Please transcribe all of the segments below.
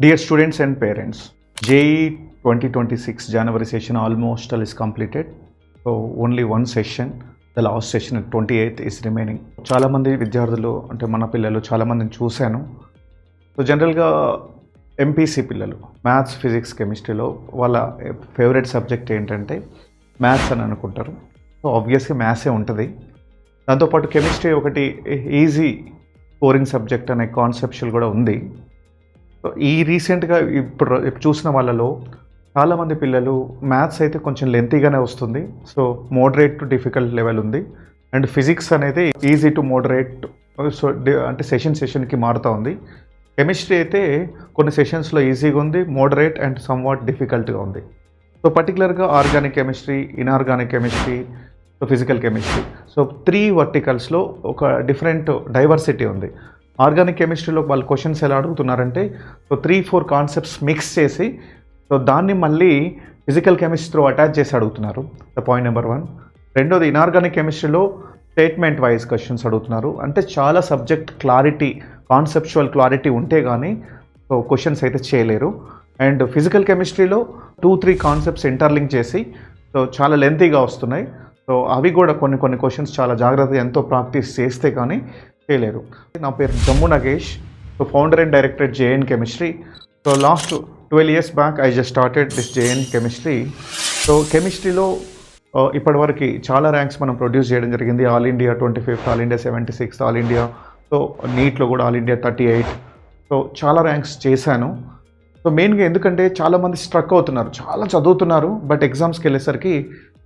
Dear students and parents, JE 2026 January session almost all is completed. So only one session, the last session 28th is remaining. చాలామంది విద్యార్థులు అంటే మన పిల్లలు చాలామందిని చూశాను సో జనరల్గా ఎంపీసీ పిల్లలు మ్యాథ్స్ ఫిజిక్స్ కెమిస్ట్రీలో వాళ్ళ ఫేవరెట్ సబ్జెక్ట్ ఏంటంటే మ్యాథ్స్ అని అనుకుంటారు సో ఆబ్వియస్గా మ్యాథ్సే ఉంటుంది దాంతోపాటు కెమిస్ట్రీ ఒకటి ఈజీ స్కోరింగ్ సబ్జెక్ట్ అనే కాన్సెప్షువల్ కూడా ఉంది ఈ రీసెంట్గా ఇప్పుడు చూసిన వాళ్ళలో చాలామంది పిల్లలు మ్యాథ్స్ అయితే కొంచెం లెంతీగానే వస్తుంది. So moderate to difficult level ఉంది. అండ్ ఫిజిక్స్ అనేది ఈజీ టు మోడరేట్ సో అంటే సెషన్ సెషన్కి మారుతూ ఉంది. కెమిస్ట్రీ అయితే కొన్ని సెషన్స్లో ఈజీగా ఉంది మోడరేట్ అండ్ సమ్ వాట్ డిఫికల్ట్గా ఉంది. సో పర్టికులర్గా organic chemistry inorganic chemistry so physical chemistry so three వర్టికల్స్లో ఒక డిఫరెంట్ డైవర్సిటీ ఉంది. ఆర్గానిక్ కెమిస్ట్రీలో వాళ్ళు క్వశ్చన్స్ ఎలా అడుగుతున్నారంటే so three four concepts mix చేసి సో దాన్ని మళ్ళీ ఫిజికల్ కెమిస్ట్రీతో అటాచ్ చేసి అడుగుతున్నారు. ద పాయింట్ నెంబర్ వన్ రెండోది ఇనార్గానిక్ కెమిస్ట్రీలో స్టేట్మెంట్ వైజ్ క్వశ్చన్స్ అడుగుతున్నారు. అంటే చాలా సబ్జెక్ట్ క్లారిటీ కాన్సెప్చువల్ క్లారిటీ ఉంటే కానీ సో క్వశ్చన్స్ అయితే చేయలేరు. అండ్ ఫిజికల్ కెమిస్ట్రీలో టూ త్రీ కాన్సెప్ట్స్ ఇంటర్లింక్ చేసి సో చాలా లెంతీగా వస్తున్నాయి. సో అవి కూడా కొన్ని కొన్ని క్వశ్చన్స్ చాలా జాగ్రత్తగా ఎంతో ప్రాక్టీస్ చేస్తే కానీ చేయలేరు. నా పేరు Jammu Nagesh. So founder and director JN chemistry so last twelve years back I just started this JN chemistry so కెమిస్ట్రీలో ఇప్పటివరకు చాలా ర్యాంక్స్ మనం ప్రొడ్యూస్ చేయడం జరిగింది. All India twenty fifth all India seventy sixth all India so నీట్లో కూడా all India thirty eight so చాలా ranks చేశాను. So మెయిన్గా ఎందుకంటే చాలామంది స్ట్రక్ అవుతున్నారు. చాలా చదువుతున్నారు బట్ ఎగ్జామ్స్కి వెళ్ళేసరికి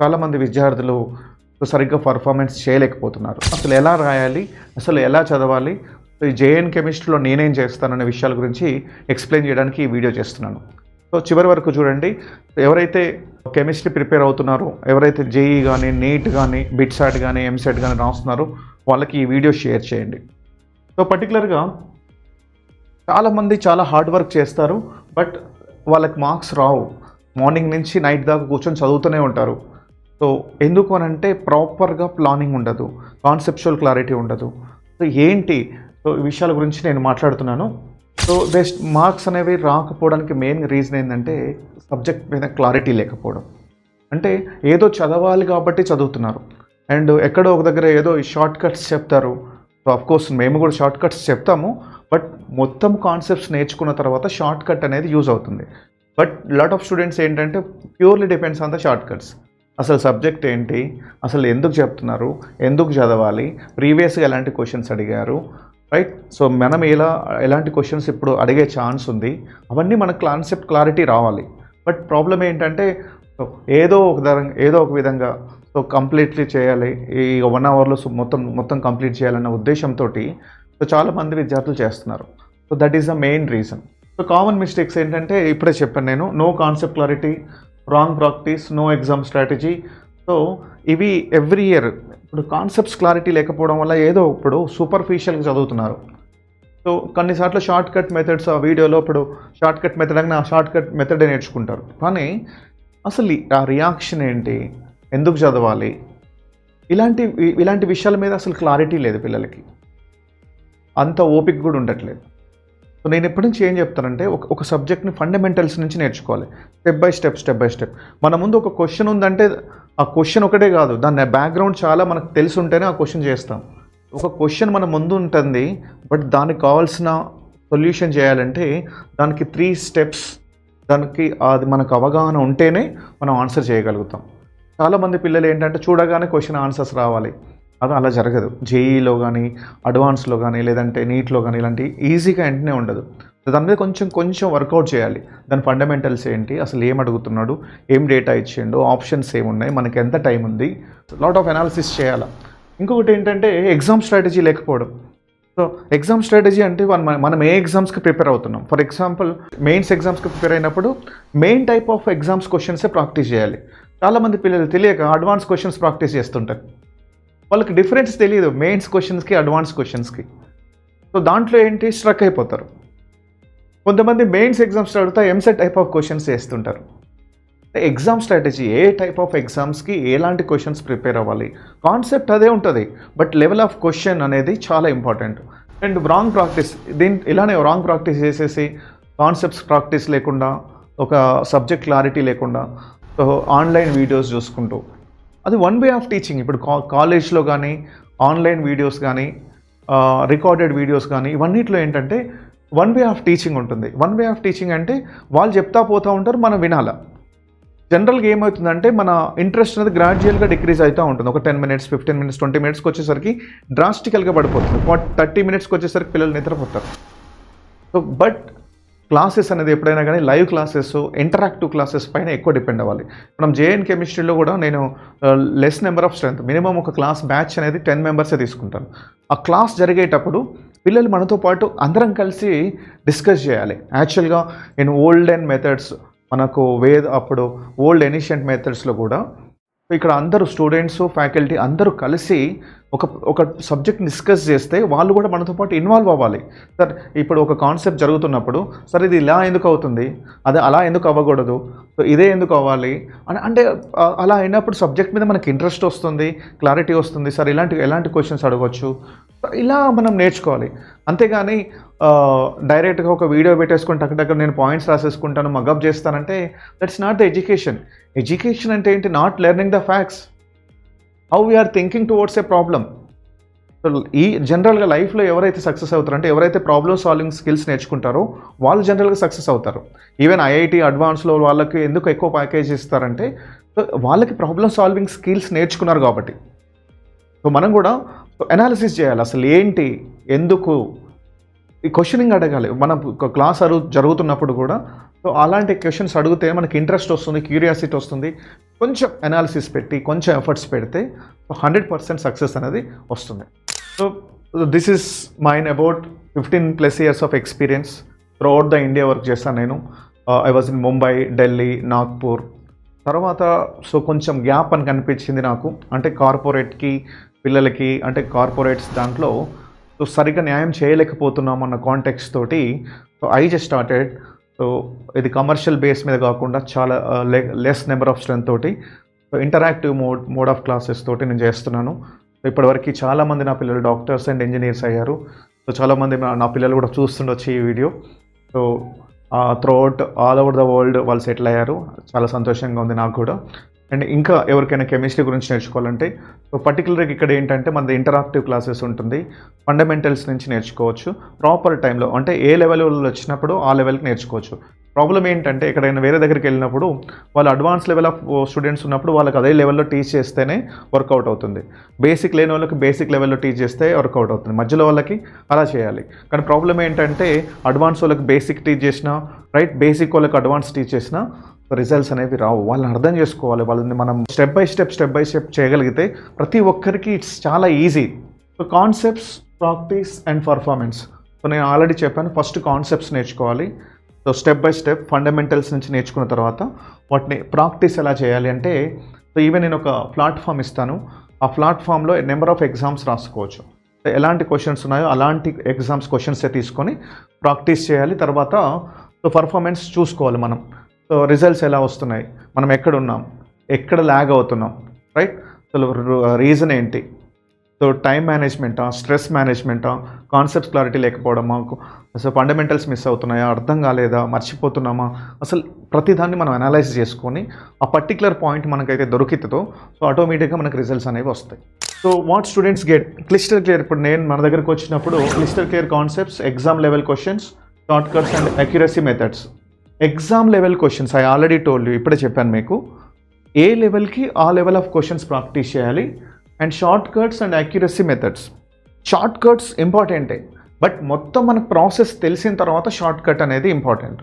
చాలామంది విద్యార్థులు సరిగ్గా పర్ఫార్మెన్స్ చేయలేకపోతున్నారు. అసలు ఎలా రాయాలి? అసలు ఎలా చదవాలి? సో ఈ జేఎన్ కెమిస్ట్రీలో నేనేం చేస్తాననే విషయాల గురించి ఎక్స్ప్లెయిన్ చేయడానికి ఈ వీడియో చేస్తున్నాను. సో చివరి వరకు చూడండి. ఎవరైతే కెమిస్ట్రీ ప్రిపేర్ అవుతున్నారో ఎవరైతే జేఈ కానీ నీట్ కానీ బిట్సాట్ కానీ ఎంసెట్ కానీ రాస్తున్నారో వాళ్ళకి ఈ వీడియో షేర్ చేయండి. సో పర్టికులర్గా చాలామంది చాలా హార్డ్ వర్క్ చేస్తారు బట్ వాళ్ళకి మార్క్స్ రావు. మార్నింగ్ నుంచి నైట్ దాకా కూర్చొని చదువుతూనే ఉంటారు. సో ఎందుకు అని అంటే ప్రాపర్గా ప్లానింగ్ ఉండదు కాన్సెప్చువల్ క్లారిటీ ఉండదు. సో ఏంటి? సో ఈ విషయాల గురించి నేను మాట్లాడుతున్నాను. సో బెస్ట్ మార్క్స్ అనేవి రాకపోవడానికి మెయిన్ రీజన్ ఏంటంటే సబ్జెక్ట్ మీద క్లారిటీ లేకపోవడం. అంటే ఏదో చదవాలి కాబట్టి చదువుతున్నారు. అండ్ ఎక్కడో ఒక దగ్గర ఏదో షార్ట్ కట్స్ చెప్తారు. సో కోర్స్ మేము కూడా షార్ట్ కట్స్ చెప్తాము. బట్ మొత్తం కాన్సెప్ట్స్ నేర్చుకున్న తర్వాత షార్ట్ కట్ అనేది యూజ్ అవుతుంది. బట్ లాట్ ఆఫ్ స్టూడెంట్స్ ఏంటంటే purely depends on the shortcuts అసలు సబ్జెక్ట్ ఏంటి? అసలు ఎందుకు చెప్తున్నారు? ఎందుకు చదవాలి? ప్రీవియస్గా ఎలాంటి క్వశ్చన్స్ అడిగారు? రైట్? సో మనం ఎలా ఎలాంటి క్వశ్చన్స్ ఇప్పుడు అడిగే ఛాన్స్ ఉంది. అవన్నీ మనకు కాన్సెప్ట్ క్లారిటీ రావాలి. బట్ ప్రాబ్లం ఏంటంటే ఏదో ఒక ధర ఏదో ఒక విధంగా సో కంప్లీట్లీ చేయాలి. ఈ వన్ అవర్లో మొత్తం మొత్తం కంప్లీట్ చేయాలన్న ఉద్దేశంతో సో చాలామంది విద్యార్థులు చేస్తున్నారు. So that is the main reason. So common mistakes ఏంటంటే ఇప్పుడే చెప్పాను నేను no concept clarity wrong practice no exam strategy so ఇవి ఎవ్రీ ఇయర్ ఇప్పుడు కాన్సెప్ట్స్ క్లారిటీ లేకపోవడం వల్ల ఏదో ఇప్పుడు సూపర్ఫిషియల్గా చదువుతున్నారు. సో కొన్నిసార్లు షార్ట్ కట్ మెథడ్స్ ఆ వీడియోలో ఇప్పుడు షార్ట్ కట్ మెథడ్ అని ఆ షార్ట్ కట్ మెథడే నేర్చుకుంటారు. కానీ అసలు ఆ రియాక్షన్ ఏంటి? ఎందుకు చదవాలి? ఇలాంటి ఇలాంటి విషయాల మీద అసలు క్లారిటీ లేదు పిల్లలకి. అంత ఓపిక కూడా ఉండట్లేదు. సో నేను ఎప్పటి నుంచి ఏం చెప్తానంటే ఒక ఒక సబ్జెక్ట్ని ఫండమెంటల్స్ నుంచి నేర్చుకోవాలి. Step by step step by step మన ముందు ఒక క్వశ్చన్ ఉందంటే ఆ క్వశ్చన్ ఒకటే కాదు. దాని బ్యాక్గ్రౌండ్ చాలా మనకు తెలిసి ఉంటేనే ఆ క్వశ్చన్ చేస్తాం. ఒక క్వశ్చన్ మన ముందు ఉంటుంది బట్ దానికి కావాల్సిన సొల్యూషన్ చేయాలంటే దానికి త్రీ స్టెప్స్ దానికి అది మనకు అవగాహన ఉంటేనే మనం ఆన్సర్ చేయగలుగుతాం. చాలామంది పిల్లలు ఏంటంటే చూడగానే క్వశ్చన్ ఆన్సర్స్ రావాలి. అది అలా జరగదు. జేఈలో కానీ అడ్వాన్స్లో కానీ లేదంటే నీట్లో కానీ ఇలాంటి ఈజీగా వెంటనే ఉండదు. దాని మీద కొంచెం కొంచెం వర్కౌట్ చేయాలి. దాని ఫండమెంటల్స్ ఏంటి? అసలు ఏం అడుగుతున్నాడు? ఏం డేటా ఇచ్చిండు? ఆప్షన్స్ ఏమున్నాయి? మనకి ఎంత టైం ఉంది? లాట్ ఆఫ్ అనాలిసిస్ చేయాలి? ఇంకొకటి ఏంటంటే ఎగ్జామ్ స్ట్రాటజీ లేకపోవడం. సో ఎగ్జామ్ స్ట్రాటజీ అంటే మన మనం ఏ ఎగ్జామ్స్కి ప్రిపేర్ అవుతున్నాం? ఫర్ ఎగ్జాంపుల్ మెయిన్స్ ఎగ్జామ్స్కి ప్రిపేర్ అయినప్పుడు మెయిన్ టైప్ ఆఫ్ ఎగ్జామ్స్ క్వశ్చన్సే ప్రాక్టీస్ చేయాలి. చాలామంది పిల్లలు తెలియక అడ్వాన్స్ క్వశ్చన్స్ ప్రాక్టీస్ చేస్తుంటారు. వాళ్ళకి డిఫరెన్స్ తెలియదు మెయిన్స్ క్వశ్చన్స్కి అడ్వాన్స్ క్వశ్చన్స్కి సో దాంట్లో ఏంటి? స్ట్రక్ అయిపోతారు. కొంతమంది మెయిన్స్ ఎగ్జామ్స్ అడుగుతా ఎంసెట్ టైప్ ఆఫ్ క్వశ్చన్స్ వేస్తుంటారు. ఎగ్జామ్ స్ట్రాటజీ ఏ టైప్ ఆఫ్ ఎగ్జామ్స్కి ఎలాంటి క్వశ్చన్స్ ప్రిపేర్ అవ్వాలి? కాన్సెప్ట్ అదే ఉంటుంది. బట్ లెవెల్ ఆఫ్ క్వశ్చన్ అనేది చాలా ఇంపార్టెంట్ అండ్ రాంగ్ ప్రాక్టీస్ దీని ఇలానే రాంగ్ ప్రాక్టీస్ చేసేసి కాన్సెప్ట్స్ ప్రాక్టీస్ లేకుండా ఒక సబ్జెక్ట్ క్లారిటీ లేకుండా ఆన్లైన్ వీడియోస్ చూసుకుంటూ. అది వన్ వే ఆఫ్ టీచింగ్ ఇప్పుడు కా కాలేజ్లో కానీ ఆన్లైన్ వీడియోస్ కానీ రికార్డెడ్ వీడియోస్ కానీ ఇవన్నిట్లో ఏంటంటే వన్ వే ఆఫ్ టీచింగ్ ఉంటుంది. వన్ వే ఆఫ్ టీచింగ్ అంటే వాళ్ళు చెప్తా పోతూ ఉంటారు మనం వినాలా. జనరల్గా ఏమవుతుందంటే మన ఇంట్రెస్ట్ అనేది గ్రాడ్యువల్గా డిక్రీజ్ అవుతూ ఉంటుంది. ఒక ten minutes fifteen minutes twenty మినిట్స్కి వచ్చేసరికి డ్రాస్టికల్గా పడిపోతుంది. థర్టీ మినిట్స్కి వచ్చేసరికి పిల్లలు నిద్రపోతారు. సో బట్ క్లాసెస్ అనేది ఎప్పుడైనా కానీ లైవ్ క్లాసెస్ ఇంటరాక్టివ్ క్లాసెస్ పైన ఎక్కువ డిపెండ్ అవ్వాలి. మనం జేఎన్ కెమిస్ట్రీలో కూడా నేను less number of strength minimum ఒక క్లాస్ బ్యాచ్ అనేది టెన్ మెంబర్సే తీసుకుంటాను. ఆ క్లాస్ జరిగేటప్పుడు పిల్లలు మనతో పాటు అందరం కలిసి డిస్కస్ చేయాలి. యాక్చువల్గా ఇన్ ఓల్డ్ అండ్ మెథడ్స్ మనకు వేద అప్పుడు ఓల్డ్ ఎనిషియంట్ మెథడ్స్లో కూడా ఇక్కడ అందరూ స్టూడెంట్స్ ఫ్యాకల్టీ అందరూ కలిసి ఒక ఒక సబ్జెక్ట్ డిస్కస్ చేస్తే వాళ్ళు కూడా మనతో పాటు ఇన్వాల్వ్ అవ్వాలి. సార్ ఇప్పుడు ఒక కాన్సెప్ట్ జరుగుతున్నప్పుడు సార్ ఇది ఇలా ఎందుకు అవుతుంది? అది అలా ఎందుకు అవ్వకూడదు? సో ఇదే ఎందుకు అవ్వాలి? అని అంటే అలా అయినప్పుడు సబ్జెక్ట్ మీద మనకి ఇంట్రెస్ట్ వస్తుంది క్లారిటీ వస్తుంది. సార్ ఇలాంటి ఎలాంటి క్వశ్చన్స్ అడగవచ్చు ఇలా మనం నేర్చుకోవాలి. అంతేగాని డైరెక్ట్గా ఒక వీడియో పెట్టేసుకుంటే అక్కడ నేను పాయింట్స్ రాసేసుకుంటాను మగప్ చేస్తానంటే that's not the education education అంటే ఏంటి? Not learning the facts how we are thinking towards a problem ఈ జనరల్గా లైఫ్లో ఎవరైతే సక్సెస్ అవుతారంటే ఎవరైతే ప్రాబ్లమ్ సాల్వింగ్ స్కిల్స్ నేర్చుకుంటారో వాళ్ళు జనరల్గా సక్సెస్ అవుతారు. ఈవెన్ ఐఐటి అడ్వాన్స్లో వాళ్ళకి ఎందుకు ఎక్కువ ప్యాకేజ్ ఇస్తారంటే వాళ్ళకి ప్రాబ్లమ్ సాల్వింగ్ స్కిల్స్ నేర్చుకున్నారు కాబట్టి. సో మనం కూడా అనాలిసిస్ చేయాలి. అసలు ఏంటి? ఎందుకు? ఈ క్వశ్చనింగ్ అడగాలి. మనం క్లాస్ అరుగు జరుగుతున్నప్పుడు కూడా సో అలాంటి క్వశ్చన్స్ అడిగితే మనకి ఇంట్రెస్ట్ వస్తుంది క్యూరియాసిటీ వస్తుంది. కొంచెం అనాలిసిస్ పెట్టి కొంచెం ఎఫర్ట్స్ పెడితే హండ్రెడ్ పర్సెంట్ సక్సెస్ అనేది వస్తుంది. So this is mine about fifteen plus years of experience throughout the India work చేస్తాను నేను. I was in Mumbai Delhi Nagpur తర్వాత సో కొంచెం గ్యాప్ అని కనిపించింది నాకు. అంటే కార్పొరేట్కి పిల్లలకి అంటే కార్పొరేట్స్ దాంట్లో సో సరిగ్గా న్యాయం చేయలేకపోతున్నాం అన్న కాంటెక్స్ తోటి so I just started so ఇది కమర్షియల్ బేస్ మీద కాకుండా చాలా లెస్ నెంబర్ ఆఫ్ స్ట్రెంత్ తోటి so interactive mode mode of classes తోటి నేను చేస్తున్నాను. సో ఇప్పటివరకు చాలామంది నా పిల్లలు డాక్టర్స్ అండ్ ఇంజనీర్స్ అయ్యారు. సో చాలామంది నా- నా పిల్లలు కూడా చూస్తుండొచ్చు ఈ video so throughout all over the world వాళ్ళు సెటిల్ అయ్యారు. చాలా సంతోషంగా ఉంది నాకు కూడా. అండ్ ఇంకా ఎవరికైనా కెమిస్ట్రీ గురించి నేర్చుకోవాలంటే సో పర్టికులర్గా ఇక్కడ ఏంటంటే మనది ఇంటరాక్టివ్ క్లాసెస్ ఉంటుంది. ఫండమెంటల్స్ నుంచి నేర్చుకోవచ్చు. ప్రాపర్ టైంలో అంటే ఏ లెవెల్ వచ్చినప్పుడు ఆ లెవెల్కి నేర్చుకోవచ్చు. ప్రాబ్లం ఏంటంటే ఎక్కడైనా వేరే దగ్గరికి వెళ్ళినప్పుడు వాళ్ళు అడ్వాన్స్ లెవెల్ ఆఫ్ స్టూడెంట్స్ ఉన్నప్పుడు వాళ్ళకి అదే లెవెల్లో టీచ్ చేస్తేనే వర్కౌట్ అవుతుంది. బేసిక్ లేని వాళ్ళకి బేసిక్ లెవెల్లో టీచ్ చేస్తే వర్కౌట్ అవుతుంది. మధ్యలో వాళ్ళకి అలా చేయాలి. కానీ ప్రాబ్లం ఏంటంటే అడ్వాన్స్ వాళ్ళకి బేసిక్ టీచ్ చేసినా రైట్ బేసిక్ వాళ్ళకి అడ్వాన్స్ టీచ్ చేసినా రిజల్ట్స్ అనేవి రావు. వాళ్ళని అర్థం చేసుకోవాలి. వాళ్ళని మనం step by step step by step చేయగలిగితే ప్రతి ఒక్కరికి ఇట్స్ చాలా easy so concepts practice and performance so నేను ఆల్రెడీ చెప్పాను ఫస్ట్ కాన్సెప్ట్స్ నేర్చుకోవాలి. So step by step fundamentals నుంచి నేర్చుకున్న తర్వాత వాటిని ప్రాక్టీస్ ఎలా చేయాలి అంటే సో ఈవెన్ నేను ఒక ప్లాట్ఫామ్ ఇస్తాను. ఆ ప్లాట్ఫామ్లో నెంబర్ ఆఫ్ ఎగ్జామ్స్ రాసుకోవచ్చు. ఎలాంటి క్వశ్చన్స్ ఉన్నాయో అలాంటి ఎగ్జామ్స్ క్వశ్చన్సే తీసుకొని ప్రాక్టీస్ చేయాలి. తర్వాత సో పర్ఫార్మెన్స్ చూసుకోవాలి మనం. సో రిజల్ట్స్ ఎలా వస్తున్నాయి? మనం ఎక్కడ ఉన్నాం? ఎక్కడ ల్యాగ్ అవుతున్నాం? రైట్ అసలు రీజన్ ఏంటి? సో టైం మేనేజ్మెంటా స్ట్రెస్ మేనేజ్మెంటా కాన్సెప్ట్స్ క్లారిటీ లేకపోవడమా? అసలు ఫండమెంటల్స్ మిస్ అవుతున్నాయా? అర్థం కాలేదా? మర్చిపోతున్నామా? అసలు ప్రతిదాన్ని మనం అనలైజ్ చేసుకొని ఆ పర్టికులర్ పాయింట్ మనకైతే దొరికితుందో సో ఆటోమేటిక్గా మనకి రిజల్ట్స్ అనేవి వస్తాయి. So what students get crystal clear ఇప్పుడు నేను మన దగ్గరకు వచ్చినప్పుడు crystal clear concepts exam level questions shortcuts and accuracy methods exam level questions I already told you ఇప్పుడే చెప్పాను మీకు. ఏ లెవెల్కి ఆ లెవెల్ ఆఫ్ క్వశ్చన్స్ ప్రాక్టీస్ చేయాలి. And shortcuts and accuracy methods shortcuts ఇంపార్టెంటే బట్ మొత్తం మనకు ప్రాసెస్ తెలిసిన తర్వాత షార్ట్ కట్ అనేది ఇంపార్టెంట్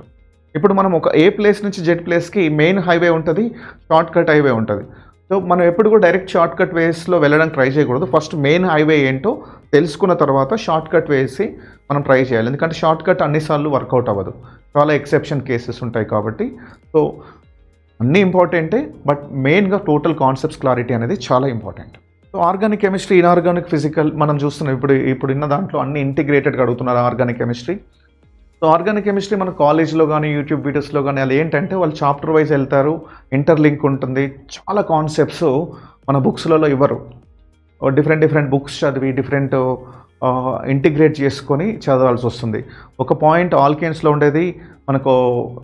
ఇప్పుడు మనం ఒక ఏ ప్లేస్ నుంచి జెడ్ ప్లేస్కి మెయిన్ హైవే ఉంటుంది షార్ట్ కట్ హైవే ఉంటుంది. సో మనం ఎప్పుడు కూడా డైరెక్ట్ షార్ట్ కట్ వేస్లో వెళ్ళడానికి ట్రై చేయకూడదు. ఫస్ట్ మెయిన్ హైవే ఏంటో తెలుసుకున్న తర్వాత షార్ట్ కట్ వేసి మనం ట్రై చేయాలి. ఎందుకంటే షార్ట్ కట్ అన్నిసార్లు వర్కౌట్ అవ్వదు. చాలా ఎక్సెప్షన్ కేసెస్ ఉంటాయి కాబట్టి. సో అన్నీ ఇంపార్టెంటే బట్ మెయిన్గా టోటల్ కాన్సెప్ట్స్ క్లారిటీ అనేది చాలా important so organic chemistry inorganic physical మనం చూస్తున్నాం ఇప్పుడు ఇప్పుడు ఉన్న దాంట్లో అన్ని ఇంటిగ్రేటెడ్గా అడుగుతున్నారు organic chemistry so organic chemistry మన కాలేజ్లో కానీ యూట్యూబ్ వీడియోస్లో కానీ అది ఏంటంటే వాళ్ళు చాప్టర్ వైజ్ వెళ్తారు ఇంటర్లింక్ ఉంటుంది. చాలా కాన్సెప్ట్స్ మన బుక్స్లలో ఇవ్వరు. డిఫరెంట్ డిఫరెంట్ బుక్స్ చదివి డిఫరెంట్ ఇంటిగ్రేట్ చేసుకొని చదవాల్సి వస్తుంది. ఒక పాయింట్ ఆల్కేన్స్లో ఉండేది మనకు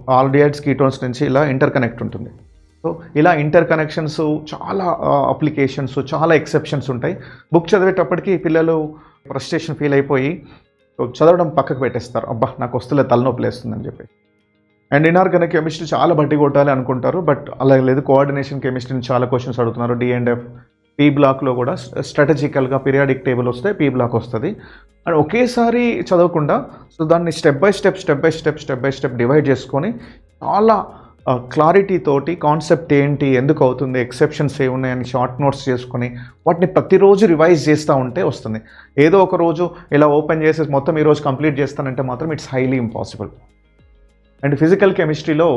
ఆల్డిహైడ్స్ కీటోన్స్ నుంచి ఇలా ఇంటర్ కనెక్ట్ ఉంటుంది. సో ఇలా ఇంటర్ కనెక్షన్స్ చాలా అప్లికేషన్స్ చాలా ఎక్సెప్షన్స్ ఉంటాయి. బుక్ చదివేటప్పటికి పిల్లలు ఫ్రస్ట్రేషన్ ఫీల్ అయిపోయి చదవడం పక్కకు పెట్టేస్తారు. అబ్బా నాకు వస్తులే తలనొప్పి లేస్తుందని చెప్పి. అండ్ ఇనార్గానిక్ కెమిస్ట్రీ చాలా బట్టి కొట్టాలి అనుకుంటారు బట్ అలా లేదు. కోఆర్డినేషన్ కెమిస్ట్రీని చాలా క్వశ్చన్స్ అడుగుతున్నారు డి అండ్ ఎఫ్ పీ బ్లాక్లో కూడా స్ట్రాటజికల్గా పీరియాడిక్ టేబుల్ వస్తే పీ బ్లాక్ వస్తుంది. అండ్ ఒకేసారి చదవకుండా సో దాన్ని step by step step by step step by step divide చేసుకొని చాలా క్లారిటీ తోటి కాన్సెప్ట్ ఏంటి ఎందుకు అవుతుంది ఎక్సెప్షన్స్ ఏమున్నాయని షార్ట్ నోట్స్ చేసుకొని వాటిని ప్రతిరోజు రివైజ్ చేస్తూ ఉంటే వస్తుంది. ఏదో ఒక రోజు ఇలా ఓపెన్ చేసి మొత్తం ఈరోజు కంప్లీట్ చేస్తానంటే మాత్రం it's highly impossible and physical కెమిస్ట్రీలో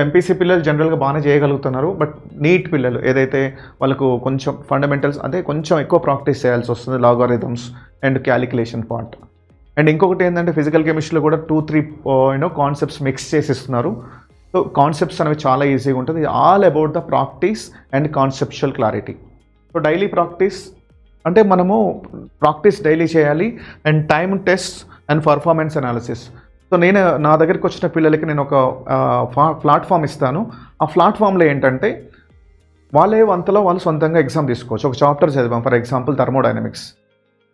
ఎంపీసీ పిల్లలు జనరల్గా బాగానే చేయగలుగుతున్నారు బట్ నీట్ పిల్లలు ఏదైతే వాళ్ళకు కొంచెం ఫండమెంటల్స్ అంటే కొంచెం ఎక్కువ ప్రాక్టీస్ చేయాల్సి వస్తుంది logarithms and calculation part and ఇంకొకటి ఏంటంటే ఫిజికల్ కెమిస్ట్రీలో కూడా two three you know concepts mix చేసిస్తున్నారు so concepts అనేవి చాలా ఈజీగా ఉంటుంది. All about the practice and conceptual clarity so daily practice అంటే మనము ప్రాక్టీస్ డైలీ చేయాలి and time test and performance analysis so నేను నా దగ్గరికి వచ్చిన పిల్లలకి నేను ఒక ప్లాట్ఫామ్ ఇస్తాను. ఆ ప్లాట్ఫామ్లో ఏంటంటే వాళ్ళే వంతలో వాళ్ళు సొంతంగా ఎగ్జామ్ తీసుకోవచ్చు. ఒక చాప్టర్ చదివాం. For example thermodynamics.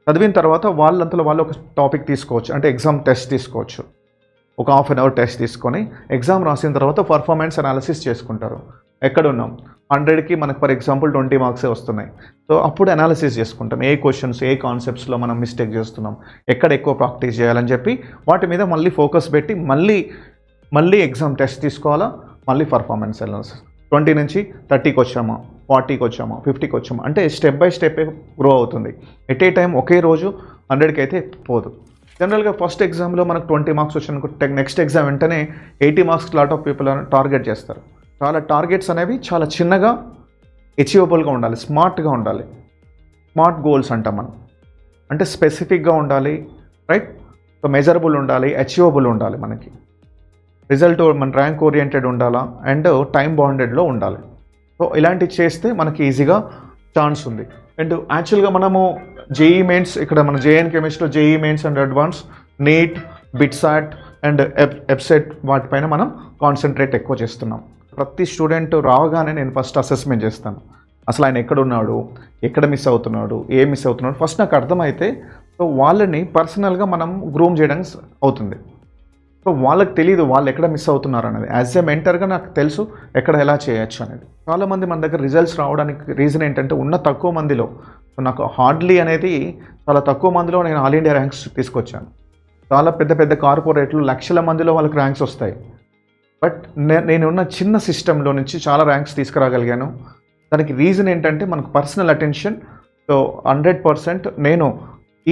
చదివిన తర్వాత వాళ్ళంతలో వాళ్ళు ఒక టాపిక్ తీసుకోవచ్చు. అంటే ఎగ్జామ్ టెస్ట్ తీసుకోవచ్చు. ఒక హాఫ్ అన్ అవర్ టెస్ట్ తీసుకొని ఎగ్జామ్ రాసిన తర్వాత పర్ఫార్మెన్స్ అనాలిసిస్ చేసుకుంటారు. ఎక్కడ ఉన్నాం హండ్రెడ్కి మనకు ఫర్ ఎగ్జాంపుల్ ట్వంటీ మార్క్సే వస్తున్నాయి. సో అప్పుడు అనాలిసిస్ చేసుకుంటాం. ఏ క్వశ్చన్స్ ఏ కాన్సెప్ట్స్లో మనం మిస్టేక్ చేస్తున్నాం. ఎక్కడ ఎక్కువ ప్రాక్టీస్ చేయాలని చెప్పి వాటి మీద మళ్ళీ ఫోకస్ పెట్టి మళ్ళీ మళ్ళీ ఎగ్జామ్ టెస్ట్ తీసుకోవాలా? మళ్ళీ పర్ఫార్మెన్స్ వెళ్ళాలి ట్వంటీ నుంచి థర్టీకి వచ్చామా? ఫార్టీకి వచ్చామా? ఫిఫ్టీకి వచ్చామా? అంటే స్టెప్ బై స్టెప్ గ్రో అవుతుంది. ఎట్ ఏ టైం ఒకే రోజు హండ్రెడ్కి అయితే పోదు. జనరల్గా ఫస్ట్ ఎగ్జామ్లో మనకు ట్వంటీ మార్క్స్ వచ్చిన నెక్స్ట్ ఎగ్జామ్ వెంటనే eighty marks lot of people target చేస్తారు. చాలా టార్గెట్స్ అనేవి చాలా చిన్నగా అచీవబుల్గా ఉండాలి స్మార్ట్గా ఉండాలి. స్మార్ట్ గోల్స్ అంటాం మనం. అంటే స్పెసిఫిక్గా ఉండాలి రైట్ సో మెజరబుల్ ఉండాలి అచీవబుల్ ఉండాలి మనకి. రిజల్ట్ మన ర్యాంక్ ఓరియంటెడ్ ఉండాలా అండ్ టైం బాండెడ్లో ఉండాలి. సో ఇలాంటివి చేస్తే మనకి ఈజీగా ఛాన్స్ ఉంది. అండ్ యాక్చువల్గా మనము జేఈ మెయిన్స్ ఇక్కడ మన జేఎన్ కెమిస్ట్రీలో JEE mains and advance NEET BITSAT and ఎబ్ ఎబ్సెట్ వాటిపైన మనం కాన్సన్ట్రేట్ ఎక్కువ చేస్తున్నాం. ప్రతి స్టూడెంట్ రావగానే నేను ఫస్ట్ అసెస్మెంట్ చేస్తాను. అసలు ఆయన ఎక్కడున్నాడు? ఎక్కడ మిస్ అవుతున్నాడు? ఏ మిస్ అవుతున్నాడు? ఫస్ట్ నాకు అర్థమైతే సో వాళ్ళని పర్సనల్గా మనం గ్రూమ్ చేయడం అవుతుంది. సో వాళ్ళకి తెలియదు వాళ్ళు ఎక్కడ మిస్ అవుతున్నారు అనేది. యాజ్ ఎ మెంటర్గా నాకు తెలుసు ఎక్కడ ఎలా చేయొచ్చు అనేది. చాలామంది మన దగ్గర రిజల్ట్స్ రావడానికి రీజన్ ఏంటంటే ఉన్న తక్కువ మందిలో. నాకు హార్డ్లీ అనేది చాలా తక్కువ మందిలో నేను ఆల్ ఇండియా ర్యాంక్స్ తీసుకొచ్చాను. చాలా పెద్ద పెద్ద కార్పొరేట్లు లక్షల మందిలో వాళ్ళకి ర్యాంక్స్ వస్తాయి. బట్ నేను నేనున్న చిన్న సిస్టంలో నుంచి చాలా ర్యాంక్స్ తీసుకురాగలిగాను. దానికి రీజన్ ఏంటంటే మనకు personal attention. So hundred percent నేను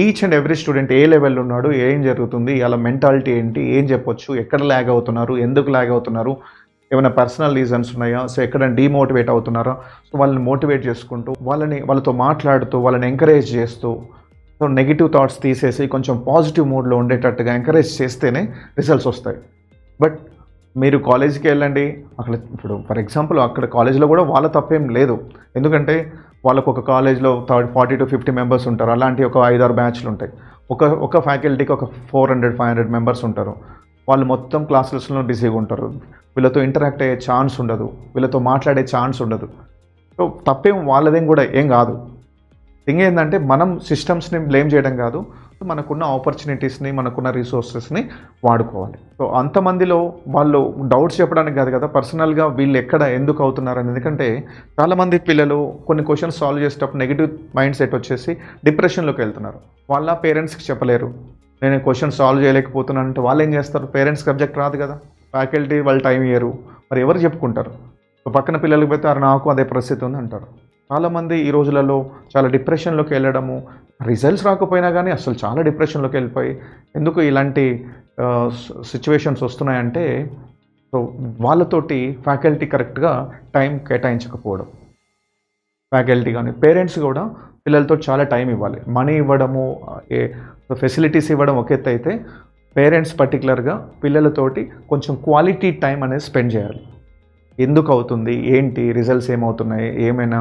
ఈచ్ అండ్ ఎవ్రీ స్టూడెంట్ ఏ లెవెల్లో ఉన్నాడు ఏం జరుగుతుంది వాళ్ళ మెంటాలిటీ ఏంటి ఏం చెప్పొచ్చు ఎక్కడ ల్యాగ్ అవుతున్నారు ఎందుకు ల్యాగ్ అవుతున్నారు ఏమైనా పర్సనల్ రీజన్స్ ఉన్నాయా సో ఎక్కడ డీమోటివేట్ అవుతున్నారా సో వాళ్ళని మోటివేట్ చేసుకుంటూ వాళ్ళని వాళ్ళతో మాట్లాడుతూ వాళ్ళని ఎంకరేజ్ చేస్తూ సో నెగిటివ్ థాట్స్ తీసేసి కొంచెం పాజిటివ్ మూడ్లో ఉండేటట్టుగా ఎంకరేజ్ చేస్తేనే రిజల్ట్స్ వస్తాయి. బట్ మీరు కాలేజీకి వెళ్ళండి. అక్కడ ఇప్పుడు ఫర్ ఎగ్జాంపుల్ అక్కడ కాలేజీలో కూడా వాళ్ళ తప్పేం లేదు. ఎందుకంటే వాళ్ళకు ఒక కాలేజ్లో third forty to fifty members ఉంటారు. అలాంటి ఒక ఐదారు బ్యాచ్లు ఉంటాయి. ఒక ఒక ఫ్యాకల్టీకి ఒక four hundred five hundred members ఉంటారు. వాళ్ళు మొత్తం క్లాసెస్లో బిజీగా ఉంటారు. వీళ్ళతో ఇంటరాక్ట్ అయ్యే ఛాన్స్ ఉండదు. వీళ్ళతో మాట్లాడే ఛాన్స్ ఉండదు. సో తప్పేం వాళ్ళదేం కూడా ఏం కాదు. థింగ్ ఏంటంటే మనం సిస్టమ్స్ని బ్లేమ్ చేయడం కాదు. మనకున్న ఆపర్చునిటీస్ని మనకున్న రిసోర్సెస్ని వాడుకోవాలి. సో అంతమందిలో వాళ్ళు డౌట్స్ చెప్పడానికి కాదు కదా పర్సనల్గా వీళ్ళు ఎక్కడ ఎందుకు అవుతున్నారు అని. ఎందుకంటే చాలామంది పిల్లలు కొన్ని క్వశ్చన్స్ సాల్వ్ చేసేటప్పుడు నెగిటివ్ మైండ్ సెట్ వచ్చేసి డిప్రెషన్లోకి వెళ్తున్నారు. వాళ్ళ పేరెంట్స్కి చెప్పలేరు. నేను క్వశ్చన్ సాల్వ్ చేయలేకపోతున్నాను అంటే వాళ్ళు ఏం చేస్తారు? పేరెంట్స్ సబ్జెక్ట్ రాదు కదా. ఫ్యాకల్టీ వాళ్ళు టైం ఇయ్యరు. మరి ఎవరు చెప్పుకుంటారు? పక్కన పిల్లలకి పోతే నాకు అదే పరిస్థితి ఉంది అంటారు. చాలామంది ఈ రోజులలో చాలా డిప్రెషన్లోకి వెళ్ళడము రిజల్ట్స్ రాకపోయినా కానీ అసలు చాలా డిప్రెషన్లోకి వెళ్ళిపోయి ఎందుకు ఇలాంటి సిచ్యువేషన్స్ వస్తున్నాయంటే సో వాళ్ళతోటి ఫ్యాకల్టీ కరెక్ట్గా టైం కేటాయించకపోవడం. ఫ్యాకల్టీ కానీ పేరెంట్స్ కూడా పిల్లలతో చాలా టైం ఇవ్వాలి. మనీ ఇవ్వడము ఏ ఫెసిలిటీస్ ఇవ్వడం ఒక ఎత్తు అయితే పేరెంట్స్ పర్టికులర్గా పిల్లలతోటి కొంచెం క్వాలిటీ టైం అనేది స్పెండ్ చేయాలి. ఎందుకు అవుతుంది? ఏంటి? రిజల్ట్స్ ఏమవుతున్నాయి? ఏమైనా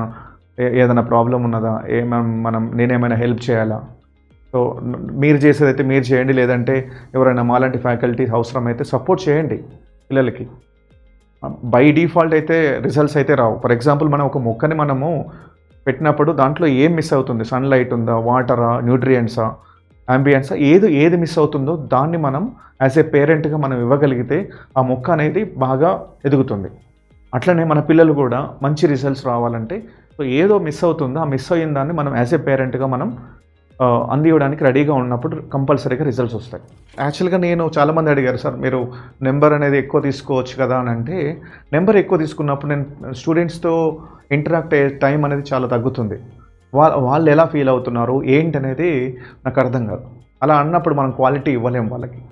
ఏదైనా ప్రాబ్లం ఉన్నదా? ఏమైనా మనం నేనేమైనా హెల్ప్ చేయాలా? సో మీరు చేసేదైతే మీరు చేయండి లేదంటే ఎవరైనా మాలాంటి ఫ్యాకల్టీ అవసరమైతే సపోర్ట్ చేయండి పిల్లలకి. బై డిఫాల్ట్ అయితే రిజల్ట్స్ అయితే రావు. ఫర్ ఎగ్జాంపుల్ మనం ఒక మొక్కని మనము పెట్టినప్పుడు దాంట్లో ఏం మిస్ అవుతుంది? సన్లైట్ ఉందా? వాటరా? న్యూట్రియంట్సా? అంబియన్సా ఏది ఏది మిస్ అవుతుందో దాన్ని మనం యాజ్ ఏ పేరెంట్గా మనం ఇవ్వగలిగితే ఆ మొక్క అనేది బాగా ఎదుగుతుంది. అట్లనే మన పిల్లలు కూడా మంచి రిజల్ట్స్ రావాలంటే సో ఏదో మిస్ అవుతుందో ఆ మిస్ అయిన దాన్ని మనం యాజ్ ఏ పేరెంట్గా మనం అందివ్వడానికి రెడీగా ఉన్నప్పుడు కంపల్సరీగా రిజల్ట్స్ వస్తాయి. యాక్చువల్గా నేను చాలామంది అడిగారు సార్ మీరు నెంబర్ అనేది ఎక్కువ తీసుకోవచ్చు కదా? అని అంటే నెంబర్ ఎక్కువ తీసుకున్నప్పుడు నేను స్టూడెంట్స్తో ఇంటరాక్ట్ అయ్యే టైం అనేది చాలా తగ్గుతుంది. వా వాళ్ళు ఎలా ఫీల్ అవుతున్నారు ఏంటి అనేది నాకు అర్థం కాదు. అలా అన్నప్పుడు మనం క్వాలిటీ ఇవ్వలేం వాళ్ళకి.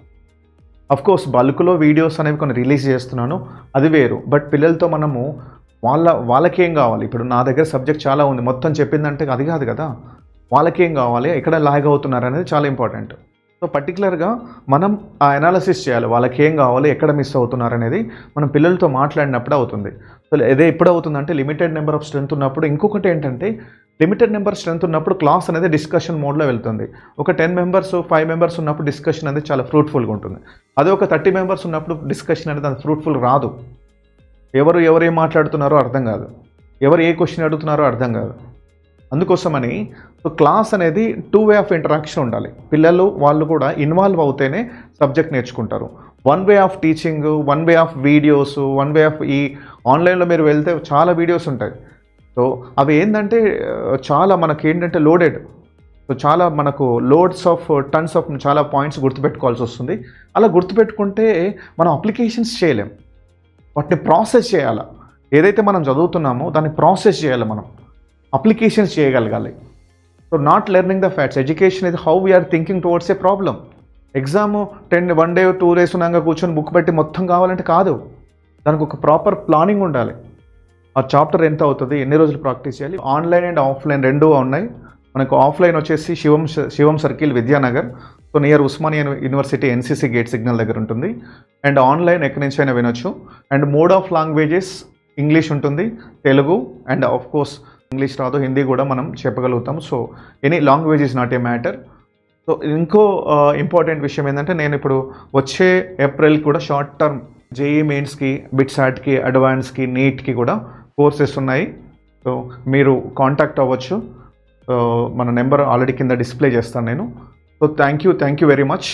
అఫ్కోర్స్ బల్క్లో వీడియోస్ అనేవి కొన్ని రిలీజ్ చేస్తున్నాను అది వేరు. బట్ పిల్లలతో మనము వాళ్ళ వాళ్ళకేం కావాలి? ఇప్పుడు నా దగ్గర సబ్జెక్ట్ చాలా ఉంది. మొత్తం చెప్పిందంటే అది కాదు కదా? వాళ్ళకేం కావాలి? ఎక్కడ లాగ్ అవుతున్నారు అనేది చాలా ఇంపార్టెంట్ సో పర్టికులర్గా మనం ఆ అనాలసిస్ చేయాలి. వాళ్ళకి ఏం కావాలి? ఎక్కడ మిస్ అవుతున్నారు అనేది మనం పిల్లలతో మాట్లాడినప్పుడు అవుతుంది. సో అదే ఎప్పుడు అవుతుందంటే లిమిటెడ్ నెంబర్ ఆఫ్ స్ట్రెంత్ ఉన్నప్పుడు ఇంకొకటి ఏంటంటే లిమిటెడ్ నెంబర్ స్ట్రెంత్ ఉన్నప్పుడు క్లాస్ అనేది డిస్కషన్ మోడ్లో వెళ్తుంది. ఒక టెన్ మెంబర్స్ ఫైవ్ మెంబర్స్ ఉన్నప్పుడు డిస్కషన్ అనేది చాలా ఫ్రూట్ఫుల్గా ఉంటుంది. అదే ఒక థర్టీ మెంబర్స్ ఉన్నప్పుడు డిస్కషన్ అనేది అంత ఫ్రూట్ఫుల్ రాదు. ఎవరు ఎవరు మాట్లాడుతున్నారో అర్థం కాదు. ఎవరు ఏ క్వశ్చన్ అడుగుతున్నారో అర్థం కాదు. అందుకోసమని క్లాస్ అనేది టూ వే ఆఫ్ ఇంటరాక్షన్ ఉండాలి. పిల్లలు వాళ్ళు కూడా ఇన్వాల్వ్ అవుతేనే సబ్జెక్ట్ నేర్చుకుంటారు. One way of teaching one way of videos one way of ఈ ఆన్లైన్లో మీరు వెళ్తే చాలా వీడియోస్ ఉంటాయి. సో అవి ఏంటంటే uh, చాలా మనకి ఏంటంటే లోడెడ్ సో చాలా మనకు లోడ్స్ ఆఫ్ టన్స్ ఆఫ్ చాలా పాయింట్స్ గుర్తుపెట్టుకోవాల్సి వస్తుంది. అలా గుర్తుపెట్టుకుంటే మనం అప్లికేషన్స్ చేయలేం. వాటిని ప్రాసెస్ చేయాలి. ఏదైతే మనం చదువుతున్నామో దాన్ని ప్రాసెస్ చేయాలి మనం. అప్లికేషన్స్ చేయగలగాలి. So not learning the facts education ఇది how we are thinking towards a problem exam ten one day two days ఉన్నాక కూర్చొని బుక్ పెట్టి మొత్తం కావాలంటే కాదు. దానికి ఒక ప్రాపర్ ప్లానింగ్ ఉండాలి. ఆ చాప్టర్ ఎంత అవుతుంది? ఎన్ని రోజులు ప్రాక్టీస్ చేయాలి? ఆన్లైన్ అండ్ ఆఫ్లైన్ రెండూ ఉన్నాయి. మనకు ఆఫ్లైన్ వచ్చేసి Shivam Shivam circle Vidyanagar. So near Osmania University NCC gate signal దగ్గర ఉంటుంది. అండ్ ఆన్లైన్ ఎక్కడి నుంచి అయినా వినొచ్చు. And mode of languages English ఉంటుంది Telugu and of course English రాదు హిందీ కూడా మనం చెప్పగలుగుతాం. So any language is not a matter. So ఇంకో ఇంపార్టెంట్ విషయం ఏంటంటే నేను ఇప్పుడు వచ్చే ఏప్రిల్ కూడా షార్ట్ టర్మ్ జేఈ మెయిన్స్కి బిట్సాట్కి అడ్వాన్స్కి నీట్కి కూడా కోర్సెస్ ఉన్నాయి. సో మీరు కాంటాక్ట్ అవ్వచ్చు. మన నెంబర్ ఆల్రెడీ కింద డిస్ప్లే చేస్తాను నేను. So thank you thank you very much